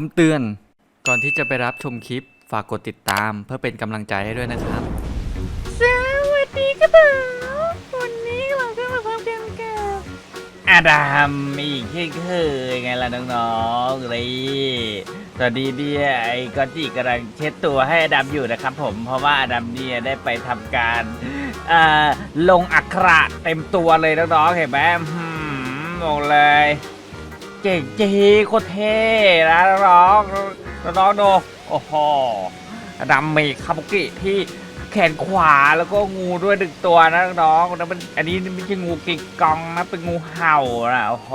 คำเตือน ก่อนที่จะไปรับชมคลิป ฝากกดติดตามเพื่อเป็นกำลังใจให้ด้วยนะครับ สวัสดีครับผมวันนี้เราก็มาพบกันกับอาดัมอีกเช่นเคยไงล่ะน้องๆเลยตอนนี้เนี่ยไอ้กอตจิกำลังเช็ดตัวให้อดัมอยู่นะครับผมเพราะว่าอดัมเนี่ยได้ไปทำการอ่าลงอักขระเต็มตัวเลยน้องๆเห็นไหมหืมบอกเลย เก่งจริงโคตรเท่นะน้องๆน้องๆดูโอ้โหดัมเมีคาบุกิที่แขนขวาแล้วก็งูด้วยหนึ่งตัวนะน้องๆแล้วมันอันนี้ไม่ใช่งูกิงกองนะเป็นงูเห่านะโอ้โห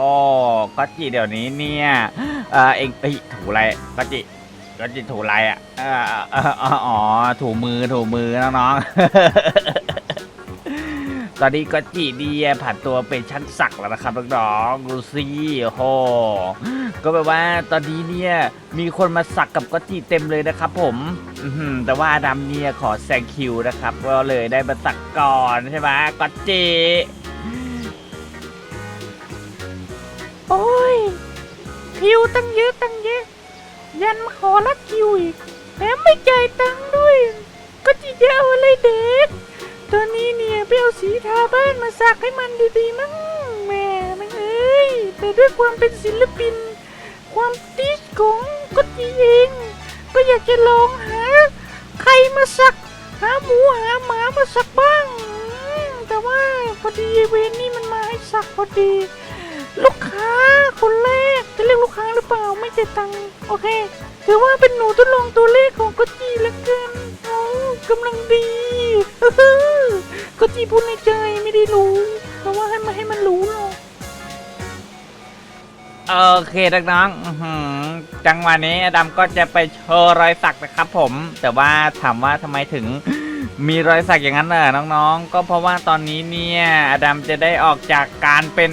ก็จิเดี๋ยวนี้เนี่ยเออเองเอ้ยถูอะไรก็จิก็จิถูอะไรอะอ๋อถูมือถูมือน้องๆ ตอนนี้ก็จีดีผ่านตัวเป็นชั้นศักแล้วนะครับน้องๆดูสิโอ้โหก็แปลว่าตอนนี้เนี่ยมีคนมาสักกับก็จีเต็มเลยนะครับผมแต่ว่าดัมเนี่ยขอแซงคิวนะครับก็เลยได้มาสักก่อนใช่ไหมก็จีโอ้ยคิวตั้งเยอะตั้งเยอะ ยันมาขอรัดคิวอีกแถมไม่จ่ายตังค์ด้วย ก็จีจะเอาอะไรเด็ก ตอนนี้เนี่ยไปเอาสีทาบ้านมาสักให้มันดีๆมั้งแหม่มันเอ้ยแต่ด้วยความเป็นศิลปิน ความติสของก็จีเอง ก็อยากจะลองหา ใครมาสัก หาหมูหาหมามาสักบ้าง แต่ว่าพอดีเวนนี่มันมาให้สักพอดี ลูกค้าคนแรกจะเรียกลูกค้าหรือเปล่าไม่เจ็ตังโอเคถือว่าเป็นหนูทดลองตัวเลขของก็จีแล้วกัน กำลังดีก็จีพูดในใจไม่ได้รู้แต่ว่าให้มาให้มันรู้หรอกโอเคน้องๆจังหวะนี้อดัมก็จะไปโชว์รอยสักนะครับผม แต่ว่าถามว่าทำไมถึงมีรอยสักอย่างนั้นเนอะน้องๆ ก็เพราะว่าตอนนี้เนี่ยอดัมจะได้ออกจากการเป็น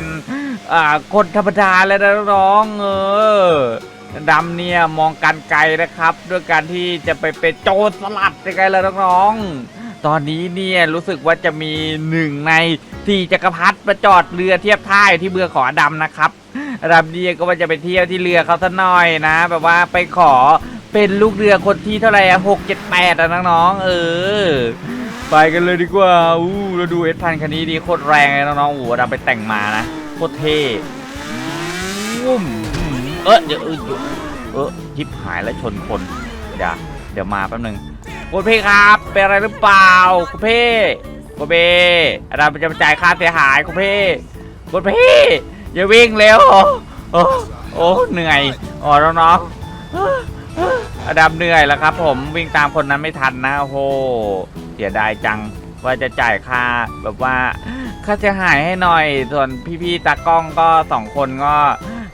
คนธรรมดาแล้วนะน้องเออ ดัมเนี่ยมองการไกลนะครับ ด้วยการที่จะไปเป็นโจรสลัดยังไงล่ะน้องๆ ตอนนี้เนี่ยรู้สึกว่าจะมีหนึ่งในสี่จักรพรรดิมาจอดเรือเทียบท่าอยู่ที่เมืองของอดัมนะครับอดัมเนี่ยก็ว่าจะไปเที่ยวที่เรือเขาซะหน่อยนะ แบบว่าไปขอเป็นลูกเรือคนที่เท่าไหร่อะหกเจ็ดแปดอะน้องๆเออไปกันเลยดีกว่า อู้เราดูเอสพันคันนี้ดีโคตรแรงเลยน้องๆโอ้โหเราไปแต่งมานะ โคตรเท่วุ้ม เออเดี๋ยวเออเดี๋ยวเออจิบหายแล้วชนคน เดี๋ยวเดี๋ยวมาแป๊บนึงคุณพี่ครับ เป็นอะไรหรือเปล่าคุณพี่คุณพี่เราจะมาจ่ายค่าเสียหายคุณพี่คุณพี่อย่าวิ่งเร็วโอ้โอ้เหนื่อยอ๋อน้องอดัมเหนื่อยแล้วครับ ผมวิ่งตามคนนั้นไม่ทันนะโอ้โหเสียดายจังว่าจะจ่ายค่าแบบว่าค่าเสียหายให้หน่อย ส่วนพี่ๆตากล้องก็สองคนก็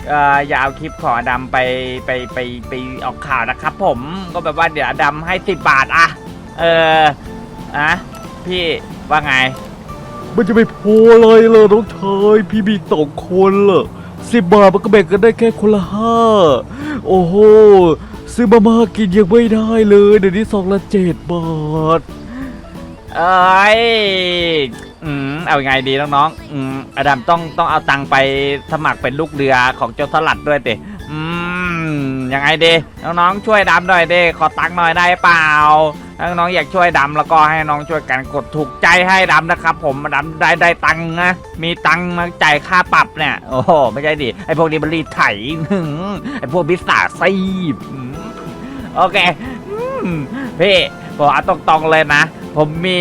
เอ่ออย่าเอาคลิปของอดัมไปไปไปไปออกข่าวนะครับ ผมก็แบบว่าเดี๋ยวอดัมให้สิบบาทอะเอออะพี่ว่าไง มันจะไม่พอเลยเลยน้องชายพี่มีสองคนล่ะสิบบาทมันก็แบ่งกันได้แค่คนละห้าโอ้โหซื้อมามากินยังไม่ได้เลย เดี๋ยวนี้สองละเจ็ดบาท เอ้ยอืมเอาไงดีน้องๆอืมอดัมต้องต้องเอาตังค์ไปสมัครเป็นลูกเรือของโจรสลัดด้วยเติอืมยังไงดีน้องๆช่วยดำหน่อยดิขอตังค์หน่อยได้เปล่าถ้าน้องๆอยากช่วยดำแล้วก็ให้น้องช่วยกันกดถูกใจให้ดำนะครับ ผมดำได้ได้ตังค์นะมีตังค์มาจ่ายค่าปรับเนี่ยโอ้โหไม่ใช่ดิไอพวกนี้มันรีดไถหืมไอพวกบิสซาซีบโอเคอพี่ผมเอาตรงๆเลยนะ ผมมี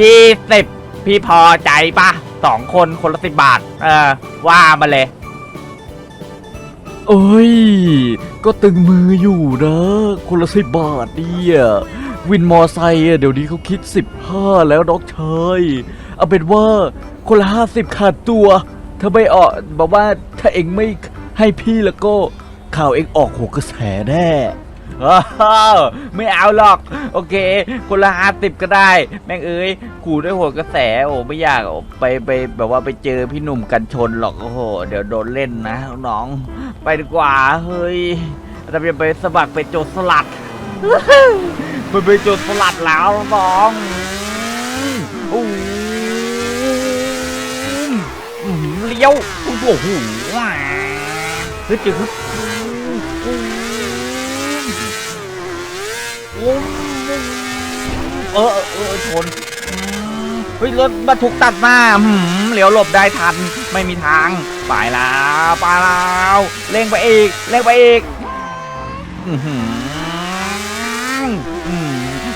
ยี่สิบพี่พอใจปะสองคนคนละสิบบาท เออ ว่ามาเลย เอ้ย ก็ตึงมืออยู่นะ คนละสิบบาทเนี่ย วินมอไซค์เดี๋ยวนี้เขาคิดสิบห้าแล้วน้องชยเอาเป็นว่าคนละห้าสิบขาดตัว ถ้าไม่ออกบอกว่าถ้าเองไม่ให้พี่แล้วก็ข่าวเองออกหัวกระแสแน่ อ้าวไม่เอาหรอก โอเค คนละห้าสิบก็ได้ แม่งเอ้ยขู่ด้วยหัวกระแส โอ้ไม่อยากไปไปแบบว่าไปเจอพี่หนุ่มกันชนหรอก โอ้โห เดี๋ยวโดนเล่นนะน้อง ไปดีกว่า เฮ้ยเราจะไปสมัครเป็นโจรสลัดไปเป็นโจรสลัดแล้วน้องอ้อื้เลี้ยว โอ้โหเฮ้ยจืด เออเออเออชนเฮ้ยรถบรรทุกตัดหน้าหืมเหลียวหลบได้ทัน ไม่มีทาง ไปแล้วไปแล้วเร่งไปอีกเร่งไปอีก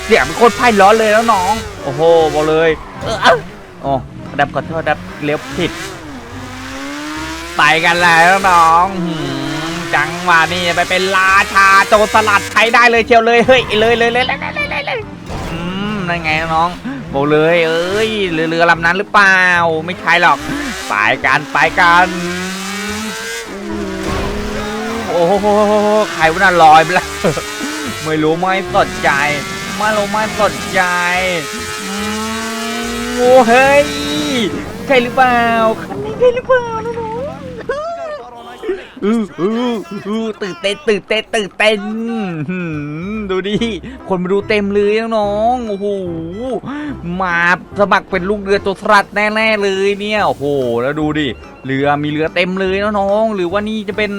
เสียงเป็นคนไพ่ร้อเลยแล้วน้อง โอ้โหบอกเลย เออเอ้าโอ้ดับขอโทษดับเลี้ยวผิด ไปกันแล้วน้องหื จังหวะนี้ไปเป็นราชาโจรสลัดใช้ได้เลยเชียวเลยเฮ้ยเลยเลยเลยเลยเลยเลยเลยอืมนั่นไงน้องบอกเลยเอ้ยเรือเรือลำนั้นหรือเปล่า ไม่ใช่หรอกไปกันไปกันโอ้โหใครวะน่ะลอยไปแล้วไม่รู้ไม่สนใจไม่รู้ไม่สนใจโอ้เฮ้ยใช่หรือเปล่าคันนี้ใช่หรือเปล่า องๆอืออืออือตื่นเต้นตื่นเต้นตื่นเต้นหืมดูดิ คนมาดูเต็มเลยน้องๆโอ้โห มาสมัครเป็นลูกเรือโจรสลัดแน่ๆเลยเนี่ย โอ้โห แล้วดูดิ เรือมีเรือเต็มเลยน้องๆหรือว่านี่จะเป็น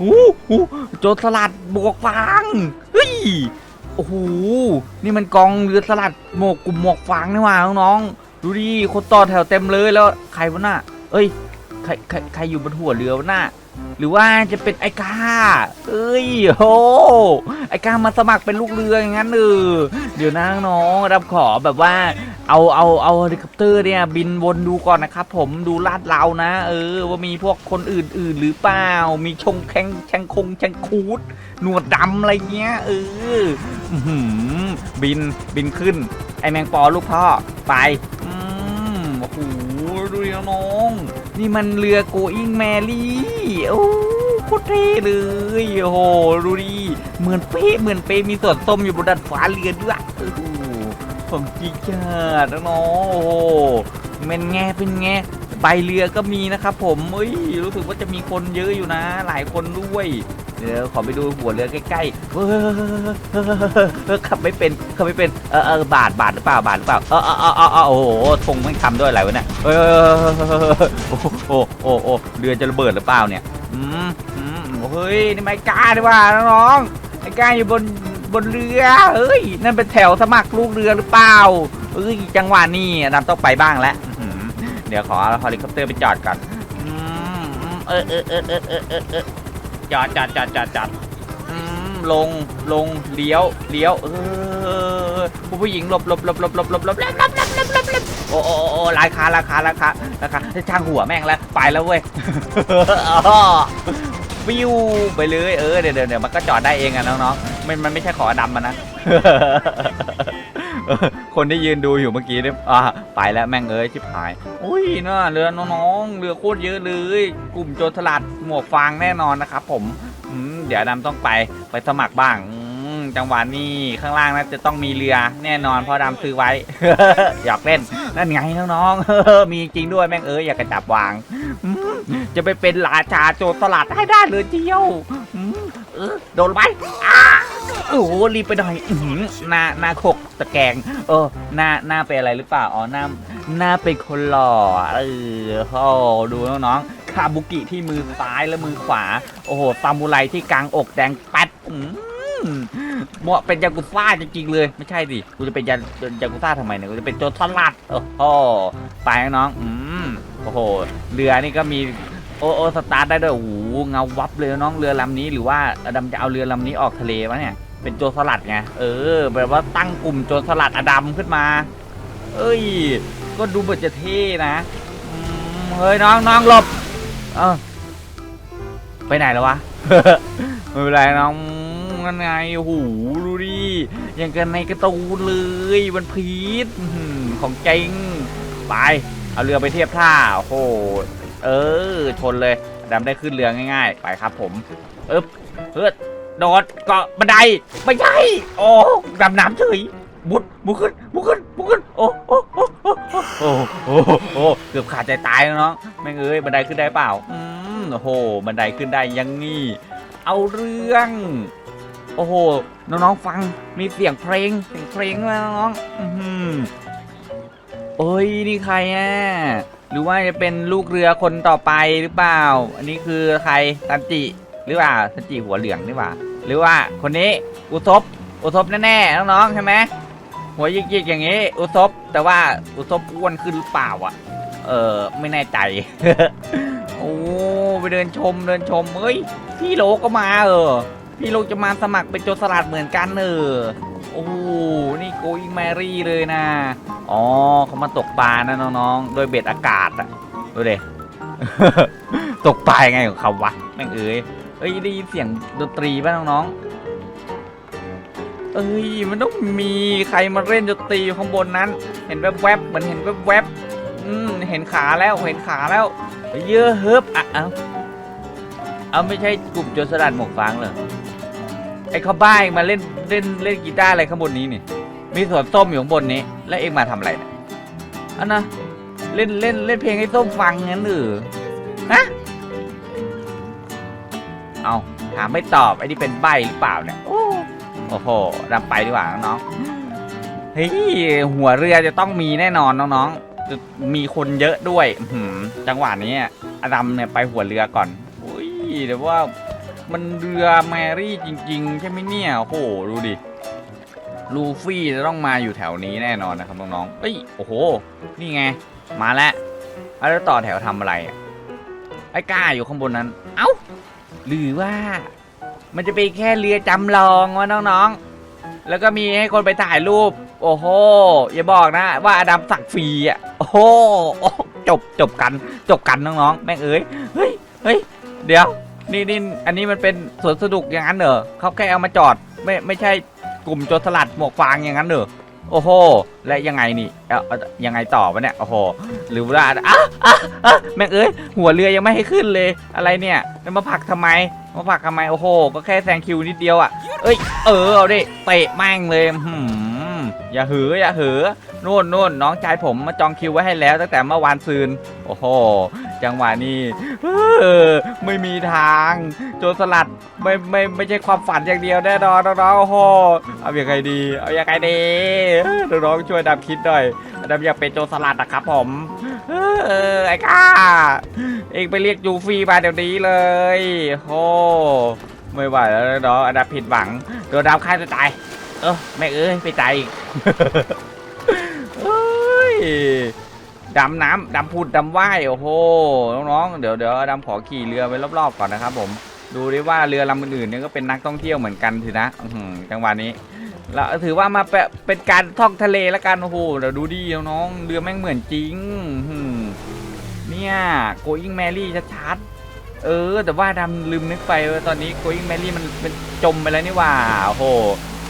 อู้หูโจรสลัดบวกฟางเฮ้ยโอ้โห นี่มันกองเรือสลัดหมวกกลุ่มหมวกฟางนี่หว่าน้องๆ ดูดิ คนต่อแถวเต็มเลยแล้วใครวะน่ะเอ้ย ใครใครใครอยู่บนหัวเรือวะน่ะ หรือว่าจะเป็นไอ้กาเอ้ยโหไอ้กามาสมัครเป็นลูกเรืออย่างนั้นเออเดี๋ยวนะน้องรับขอแบบว่า เอาเอาเอาเฮลิคอปเตอร์เนี่ยบินวนดูก่อนนะครับผมดูลาดเรานะ เออ ว่ามีพวกคนอื่นๆหรือเปล่า มีชงแข้งแชงคงแชงคูดหนวดดำอะไรเงี้ย เออบินบินขึ้น ไอแมงปอลูกพ่อไป อืมโอ้โหดูน้อง นี่มันเรือโกอิงแมรี่โอ้โคตรเท่เลยโอ้โหดูดิเหมือนเป๊ะเหมือนเป๊ะมีส่วนส้มอยู่บนดัดฟ้าเรือด้วยโอ้โหผมจีจาดนะน้องโอ้โหเป็นแงเป็นแงใบเรือก็มีนะครับผมเอ้ยรู้สึกว่าจะมีคนเยอะอยู่นะ หลายคนด้วย เดี๋ยวขอไปดูหัวเรือใกล้ๆเฮ้ยขับไม่เป็นขับไม่เป็นเออเออบาทบาทหรือเปล่าบาทหรือเปล่าเออเออเออเออโอ้โหธงไม่ทำด้วยอะไรวะเนี่ยเออโอ้โหโอ้โหโอ้เรือจะระเบิดหรือเปล่าเนี่ยอืมอืมเฮ้ยนี่ไม่กล้าดีว่าน้องไอ้กล้าอยู่บนบนเรือเฮ้ยนั่นเป็นแถวสมัครลูกเรือหรือเปล่าเอ้ยจังหวะนี้นำต้องไปบ้างแล้วเดี๋ยวขอเอาเฮลิคอปเตอร์ไปจอดก่อนอืมเออเออเออเออเออ จอดจอดจอดจอดจอดอืมลงลงเลี้ยวเลี้ยวเออผู้ผู้หญิงหลบหลบหลบหลบหลบหลบหลบหลบหลบหลบหลบหลบหลบโอ้โอ้โอ้ราคาราคาราคาราคาช่างหัวแม่งแล้วไปแล้วเว้ยฟิวไปเลยเออเดี๋ยวเดี๋ยวเดี๋ยวมันก็จอดได้เองอะน้องๆมันมันไม่ใช่ขอดำมันนะ คนที่ยืนดูอยู่เมื่อกี้เนี่ยอ่าไปแล้วแม่งเอ้ยชิบหาย อุ้ยน่าเรือน้องๆเรือโคตรเยอะเลย กลุ่มโจรสลัดหมวกฟางแน่นอนนะครับผมอืมเดี๋ยวดำต้องไปไปสมัครบ้างจังหวะนี้ข้างล่างน่าจะต้องมีเรือแน่นอนเพราะดำซื้อไว้ อยากเล่นนั่นไงน้องๆมีจริงด้วยแม่งเอ้ยอยากกระจับวาง จะไปเป็นราชาโจรสลัดให้ได้เลยเจียวโดนไปอ้า โอ้โหรีบไปหน่อยอื้อหือหน้าหน้าขกตะแกงเออหน้าหน้าเป็นอะไรหรือเปล่าอ๋อหน้าหน้าเป็นคนหล่อเออโอ้ดูน้องๆคาบุกิที่มือซ้ายและมือขวา โอ้โหซามูไรที่กลางอกแดงแป๊ดอืมเหมาะเป็นยากุซ่าจริงๆเลย ไม่ใช่ดิกูจะเป็นยายากุซ่าทำไมเนี่ยกูจะเป็นโจรสลัดโอ้โหไปน้องอืมโอ้โหเรือนี่ก็มีโอโอสตาร์ทได้ด้วยโอ้โหเงาวับเลยน้องเรือลำนี้หรือว่าดัมจะเอาเรือลำนี้ออกทะเลวะเนี่ย เป็นโจรสลัดไง เออ แบบว่าตั้งกลุ่มโจรสลัดอดัมขึ้นมา เอ้ย ก็ดูเหมือนจะเท่นะอืมเฮ้ยน้องน้องหลบ เออไปไหนแล้ววะ ไม่เป็นไรน้องกันไงโอ้โหดูดิอย่างกันในการ์ตูนเลยมันพีชอื้อหือของจริงไป เอาเรือไปเทียบท่าโอ้โหเออชนเลยดำได้ขึ้นเรือง่าย ๆ ไปครับผม เอ๊บเฮ้ย โดดเกาะบันไดไม่ใช่โอ้ดำน้ำเฉยบุดบุกขึ้นบุกขึ้นบุกขึ้นโอ้โอ้โอ้โอ้โอ้โอ้โอ้เกือบขาดใจตายแล้วน้องแม่งเอ้ยบันไดขึ้นได้เปล่าอืมโอ้โหบันไดขึ้นได้ยังงี้เอาเรื่อง โอ้โหน้องๆฟังมีเสียงเพลงเสียงเพลงแล้วน้องอือหือโอ้ยนี่ใครอะหรือว่าจะเป็นลูกเรือคนต่อไปหรือเปล่า อันนี้คือใครตันจิหรือว่าตันจิหัวเหลืองหรือเปล่า หรือว่าคนนี้อุซบอุศบแน่ๆน้องๆใช่ไหมหัวยิกๆอย่างนี้ อุศบแต่ว่าอุศบอ้วนขึ้นหรือเปล่าอะ เออไม่แน่ใจโอ้ไปเดินชมเดินชมเฮ้ยพี่โลก็มาเออ พี่โลจะมาสมัครเป็นโจรสลัดเหมือนกันเออโอ้โหนี่โกอิงแมรี่เลยนะอ๋อเขามาตกปลานะน้องๆ โดยเบ็ดอากาศอะดูเดตกปลายไงของเขาวะแม่งเอ้ย เอ้ยได้ยินเสียงดนตรีป่ะน้องๆ เอ้ยมันต้องมีใครมาเล่นดนตรีอยู่ข้างบนนั้น เห็นแวบๆเหมือนเห็นแวบๆอืมเห็นขาแล้วเห็นขาแล้วเยอะเฮิบอะเอาเอาไม่ใช่กลุ่มโจรสลัดหมวกฟางเหรอไอ้เขาบ้าเองมาเล่นเล่นเล่นกีตาร์อะไรข้างบนนี้นี่มีสวนส้มอยู่ข้างบนนี้ แล้วเองมาทำอะไรเนี่ยอันนะเล่นเล่นเล่นเพลงให้ส้มฟังงั้นหรือฮะ เอาถามไม่ตอบไอ้นี่เป็นใบหรือเปล่าเนี่ยโอ้โหนำไปดีกว่าน้องเฮ้ยหัวเรือจะต้องมีแน่นอนน้องๆจะมีคนเยอะด้วยหือจังหวะนี้อดัมเนี่ยไปหัวเรือก่อนอุ้ยแต่ว่ามันเรือแมรี่จริง ๆ ใช่ไหมเนี่ยโอ้โหดูดิลูฟี่จะต้องมาอยู่แถวนี้แน่นอนนะครับน้องๆเอ้ยโอ้โห นี่ไง มาแล้วแล้วต่อแถวทำอะไรไอ้ก้าอยู่ข้างบนนั้น เอ้า หรือว่ามันจะเป็นแค่เรือจำลองวะน้องๆ แล้วก็มีให้คนไปถ่ายรูป โอ้โห อย่าบอกนะ ว่าอดัมสักฟรีอะ โอ้โห จบจบกัน จบกันน้องๆ แม่งเอ้ย เฮ้ย เฮ้ย เดี๋ยว นี่นี่อันนี้มันเป็นสวนสนุกอย่างนั้นเหรอเขาแค่เอามาจอด ไม่ไม่ใช่กลุ่มโจรสลัดหมวกฟางอย่างนั้นเหรอ โอ้โห และยังไงนี่เออยังไงต่อวะเนี่ย โอ้โห หรือว่าอะอะอะแม่งเอ้ย หัวเรือยังไม่ให้ขึ้นเลย อะไรเนี่ยแล้วมาผลักทำไม มาผลักทำไม โอ้โห ก็แค่แซงคิวนิดเดียวอะ เอ้ย เออ เอาดิ เตะแม่งเลยหืมอย่าหือ อย่าหือนู่นนู่นน้องชายผมมาจองคิวไว้ให้แล้วตั้งแต่เมื่อวานซืน โอ้โห จังหวะนี้เออไม่มีทาง โจรสลัดไม่ไม่ไม่ใช่ความฝันอย่างเดียวแน่นอนน้องๆโอ้โหเอาอย่างไงดี เอาอย่างไงดีเออน้องๆช่วยดับคิดหน่อยดับอยากเป็นโจรสลัดนะครับผมเออไอ้ก้าเองไปเรียกยูฟีมาเดี๋ยวนี้เลยโอ้ไม่ไหวแล้วน้องอันดับผิดหวังโดนดาวฆ่าตัวตายเออแม่เอ้ยไปตายอีกเฮ้ย ดำน้ำดำพูดดำว่ายโอ้โหน้องๆเดี๋ยวเดี๋ยวดำขอขี่เรือไปรอบๆก่อนนะครับ ผมดูดิว่าเรือลำอื่นๆเนี่ยก็เป็นนักท่องเที่ยวเหมือนกันสินะอื้อหือจังหวะนี้แล้วถือว่ามาเป็นการท่องทะเลแล้วกันโอ้โหเดี๋ยวดูดิน้องๆเรือแม่งเหมือนจริงเนี่ยโกอิงแมรี่ชัดๆเออ แต่ว่าดำลืมนึกไปว่าตอนนี้โกอิงแมรี่มันเป็นจมไปแล้วนี่ว่าโอ้โห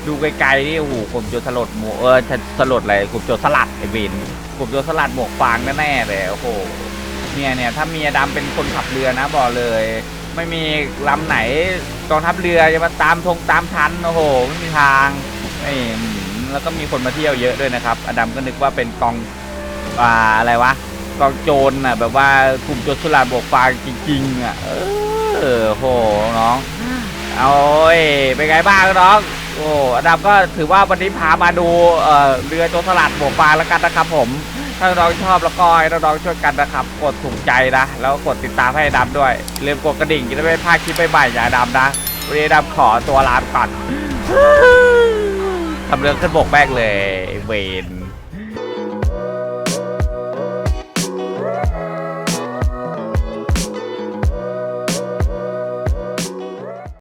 ดูไกลๆนี่โอ้โหกลุ่มจรสลดหมวกเออสลดอะไรกลุ่มจรสลัดไอเวน กลุ่มโจรสลัดหมวกฟางแน่ๆเลยโอ้โหเนี่ยเนี่ยถ้าเมียดำเป็นคนขับเรือนะบอกเลย ไม่มีลำไหนกองทัพเรือจะมาตามทงตามทันโอ้โหไม่มีทางไม่แล้วก็มีคนมาเที่ยวเยอะด้วยนะครับ อดัมก็นึกว่าเป็นกองอ่าอะไรวะกองโจรอะแบบว่ากลุ่มโจรสลัดบวกฟางจริงๆอะเออโหน้องเอาโอ้ยเป็นไงบ้างน้อง โอ้อดัมก็ถือว่าวันนี้พามาดูเอ่อเรือโจรสลัดบวกฟางแล้วกันนะครับผม ถ้าน้องชอบแล้วก็ให้น้องๆช่วยกันนะครับ กดถูกใจนะ แล้วกดติดตามให้ดำด้วยลืมกดกระดิ่งจะได้ไม่พลาดคลิปใหม่ๆอย่าดำนะ วันนี้ดำขอตัวลาไปก่อนทำเรื่องขึ้นบกแบกเลยเวน